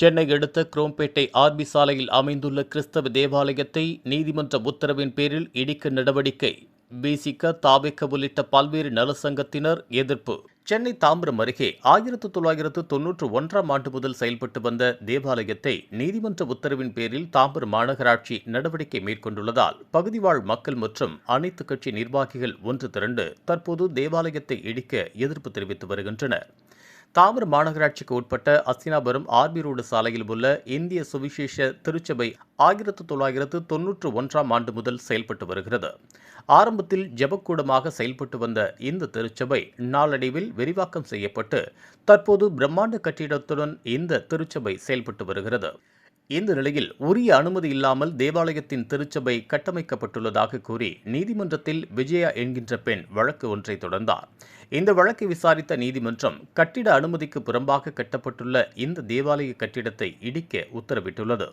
சென்னை அடுத்த குரோம்பேட்டை ஆர்பி சாலையில் அமைந்துள்ள கிறிஸ்தவ தேவாலயத்தை நீதிமன்ற உத்தரவின் பேரில் இடிக்க நடவடிக்கை. பிசிக தாவேக்க உள்ளிட்ட பல்வேறு நலசங்கத்தினர் எதிர்ப்பு. சென்னை தாம்பரம் அருகே ஆயிரத்து தொள்ளாயிரத்து தொன்னூற்று ஒன்றாம் ஆண்டு முதல் செயல்பட்டு வந்த தேவாலயத்தை நீதிமன்ற உத்தரவின் பேரில் தாம்பரம் மாநகராட்சி நடவடிக்கை மேற்கொண்டுள்ளதால் பகுதிவாழ் மக்கள் மற்றும் அனைத்து கட்சி நிர்வாகிகள் ஒன்று திரண்டு தற்போது தேவாலயத்தை இடிக்க எதிர்ப்பு தெரிவித்து வருகின்றனர். தாம்பரம் மாநகராட்சிக்கு உட்பட்ட அஸ்தினாபுரம் ஆர்பி ரோடு சாலையில் உள்ள இந்திய சுவிசேஷ திருச்சபை ஆயிரத்து தொள்ளாயிரத்து தொன்னூற்று ஒன்றாம் ஆண்டு முதல் செயல்பட்டு வருகிறது. ஆரம்பத்தில் ஜெபக்கூடமாக செயல்பட்டு வந்த இந்த திருச்சபை நாளடைவில் விரிவாக்கம் செய்யப்பட்டு தற்போது பிரம்மாண்ட கட்டிடத்துடன் இந்த திருச்சபை செயல்பட்டு வருகிறது. இந்த நிலையில் உரிய அனுமதி இல்லாமல் தேவாலயத்தின் திருச்சபை கட்டமைக்கப்பட்டுள்ளதாக கூறி நீதிமன்றத்தில் விஜயா என்கின்ற பெண் வழக்கு ஒன்றை தொடர்ந்தார். இந்த வழக்கை விசாரித்த நீதிமன்றம் கட்டிட அனுமதிக்கு புறம்பாக கட்டப்பட்டுள்ள இந்த தேவாலய கட்டிடத்தை இடிக்க உத்தரவிட்டுள்ளது.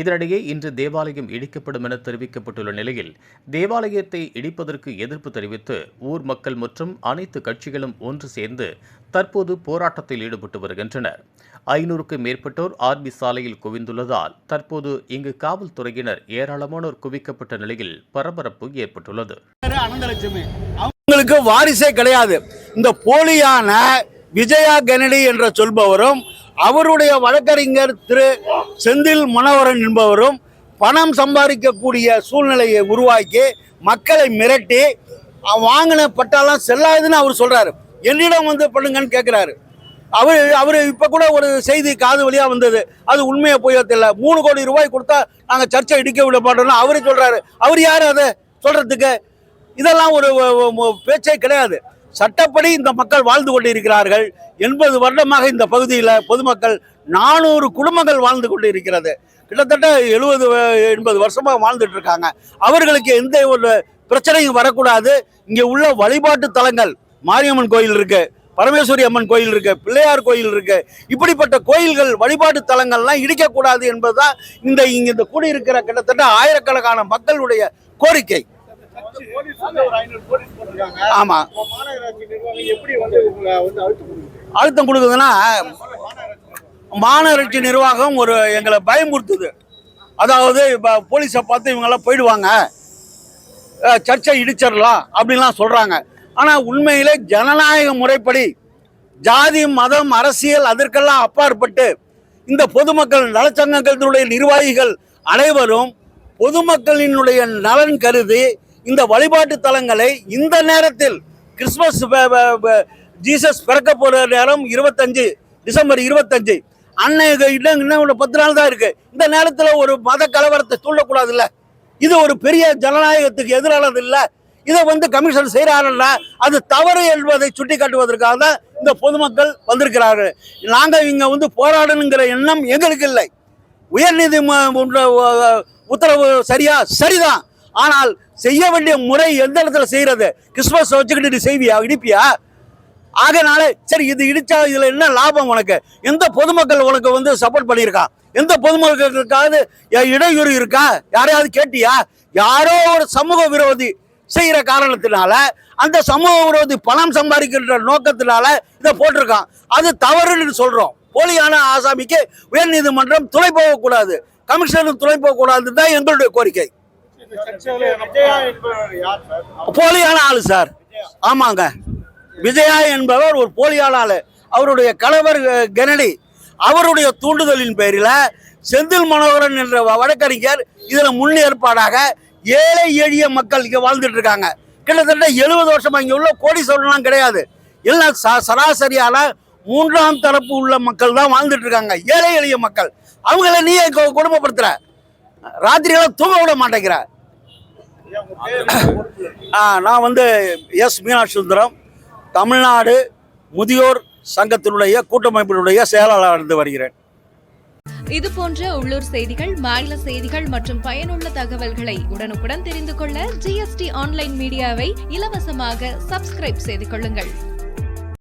இதனிடையே இன்று தேவாலயம் இடிக்கப்படும் என தெரிவிக்கப்பட்டுள்ள நிலையில் தேவாலயத்தை இடிப்பதற்கு எதிர்ப்பு தெரிவித்து ஊர் மக்கள் மற்றும் அனைத்து கட்சிகளும் ஒன்று சேர்ந்து தற்போது போராட்டத்தில் ஈடுபட்டு வருகின்றனர். ஐநூறுக்கும் மேற்பட்டோர் ஆர்பி சாலையில் குவிந்துள்ளதால் தற்போது இங்கு காவல்துறையினர் ஏராளமானோர் குவிக்கப்பட்ட நிலையில் பரபரப்பு ஏற்பட்டுள்ளது. அவங்களுக்கு வாரிசே கிடையாது. இந்த போலியான விஜயா கெனடி என்ற சொல்பவரும் அவருடைய வழக்கறிஞர் திரு செந்தில் மனோகரன் என்பவரும் பணம் சம்பாதிக்கக்கூடிய சூழ்நிலையை உருவாக்கி மக்களை மிரட்டி வாங்கின பட்டாலாம் செல்லாதுன்னு அவர் சொல்றாரு. என்னிடம் வந்து பண்ணுங்கன்னு கேட்கிறாரு அவர் அவர் இப்போ கூட ஒரு செய்தி காது வழியாக வந்தது. அது உண்மையை போயோ தெரியல. மூணு கோடி ரூபாய் கொடுத்தா நாங்கள் சர்ச்சை இடிக்க விட மாட்டோம்னு அவரு சொல்றாரு. அவர் யார் அதை சொல்றதுக்கு? இதெல்லாம் ஒரு பேச்சே கிடையாது. சட்டப்படி இந்த மக்கள் வாழ்ந்து கொண்டு இருக்கிறார்கள் எண்பது வருடமாக இந்த பகுதியில் பொதுமக்கள் நானூறு குடும்பங்கள் வாழ்ந்து கொண்டு இருக்கிறது கிட்டத்தட்ட எழுபது எண்பது வருஷமாக வாழ்ந்துட்டு இருக்காங்க. அவர்களுக்கு எந்த ஒரு பிரச்சனையும் வரக்கூடாது. இங்கே உள்ள வழிபாட்டு தலங்கள் மாரியம்மன் கோயில் இருக்கு பரமேஸ்வரி அம்மன் கோயில் இருக்கு பிள்ளையார் கோயில் இருக்கு. இப்படிப்பட்ட கோயில்கள் வழிபாட்டு தலங்கள்லாம் இடிக்கக்கூடாது என்பதுதான் இந்த இங்க இந்த கூடியிருக்கிற கிட்டத்தட்ட ஆயிரக்கணக்கான மக்களுடைய கோரிக்கை. ஆமா. அழுத்தம் கொடுக்குதுன்னா மாநகராட்சி நிர்வாகம் ஒரு எங்களை பயமுறுத்துது. அதாவது இப்போ போலீஸை பார்த்து இவங்கெல்லாம் போயிடுவாங்க. சர்ச்சை இடிச்சிடலாம் அப்படின்லாம் சொல்கிறாங்க ஆனால் உண்மையிலே ஜனநாயக முறைப்படி ஜாதி மதம் அரசியல் அதற்கெல்லாம் அப்பாற்பட்டு இந்த பொதுமக்கள் நலச்சங்கங்களுடைய நிர்வாகிகள் அனைவரும் பொதுமக்களினுடைய நலன் கருதி இந்த வழிபாட்டு தலங்களை இந்த நேரத்தில் கிறிஸ்மஸ் ஜீசஸ் பிறக்க போகிற நேரம் இருபத்தஞ்சு டிசம்பர் இருபத்தஞ்சு. அன்னைக்கு இன்னும் இன்னும் ஒரு பத்து நாள் தான் இருக்கு. இந்த நேரத்தில் ஒரு மத கலவரத்தை தூண்டக்கூடாதுல்ல. இது ஒரு பெரிய ஜனநாயகத்துக்கு எதிரானது இல்லை. இதை வந்து கமிஷன் செய்கிறாருன்னா அது தவறு என்பதை சுட்டி காட்டுவதற்காக தான் இந்த பொதுமக்கள் வந்திருக்கிறார்கள். நாங்கள் இங்கே வந்து போராடணுங்கிற எண்ணம் எங்களுக்கு இல்லை. உயர்நீதி உத்தரவு சரியா சரிதான். ஆனால் செய்ய வேண்டிய முறை எந்த இடத்துல செய்யறது? கிறிஸ்மஸ் வச்சுக்கிட்டு நீ செய்வியா? இடிப்பியா? ஆகனால சரி இது இடிச்சா இதுல என்ன லாபம் உனக்கு? எந்த பொதுமக்கள் உனக்கு வந்து சப்போர்ட் பண்ணியிருக்கான் எந்த பொதுமக்களுக்காவது இடையூறு இருக்கா? யாரையாவது கேட்டியா? யாரோ ஒரு சமூக விரோதி செய்யற காரணத்தினால அந்த சமூக விரோதி பணம் சம்பாதிக்கின்ற நோக்கத்தினால இதை போட்டிருக்கான். அது தவறுன்னு சொல்றோம். போலியான ஆசாமிக்கு உயர்நீதிமன்றம் துணை போகக்கூடாது. கமிஷனர் துணை போகக்கூடாதுன்னு தான் எங்களுடைய கோரிக்கை. போலியான ஆளு சார். ஆமாங்க. விஜயா என்பவர் ஒரு போலியான ஆளு. அவருடைய கணவர் கெனடி. அவருடைய தூண்டுதலின் பேரில் செந்தில் மனோகரன் என்ற வழக்கறிஞர் இதுல முன்னேற்பாடாக ஏழை எளிய மக்கள் இங்க வாழ்ந்துட்டு இருக்காங்க. கிட்டத்தட்ட எழுபது வருஷமா இங்க உள்ள கோடீஸ்வரன்லாம் கிடையாது. எல்லாம் ச- சராசரியான மூன்றாம் தரப்பு உள்ள மக்கள் தான் வாழ்ந்துட்டு இருக்காங்க. ஏழை எளிய மக்கள். அவங்கள நீ குடும்பப்படுத்துற ராத்திரியெல்லாம் தூங்க விட மாட்டேங்கிற. நான் வந்து எஸ் மீனாட்சி சுந்தரம் தமிழ்நாடு முதியோர் சங்கத்தினுடைய கூட்டமைப்பினுடைய செயலாளர் இருந்து வருகிறேன். இது போன்ற உள்ளூர் செய்திகள் மாநில செய்திகள் மற்றும் பயனுள்ள தகவல்களை உடனுக்குடன் தெரிந்து கொள்ள ஜிஎஸ்டி ஆன்லைன் மீடியாவை இலவசமாக சப்ஸ்கிரைப் செய்து கொள்ளுங்கள்.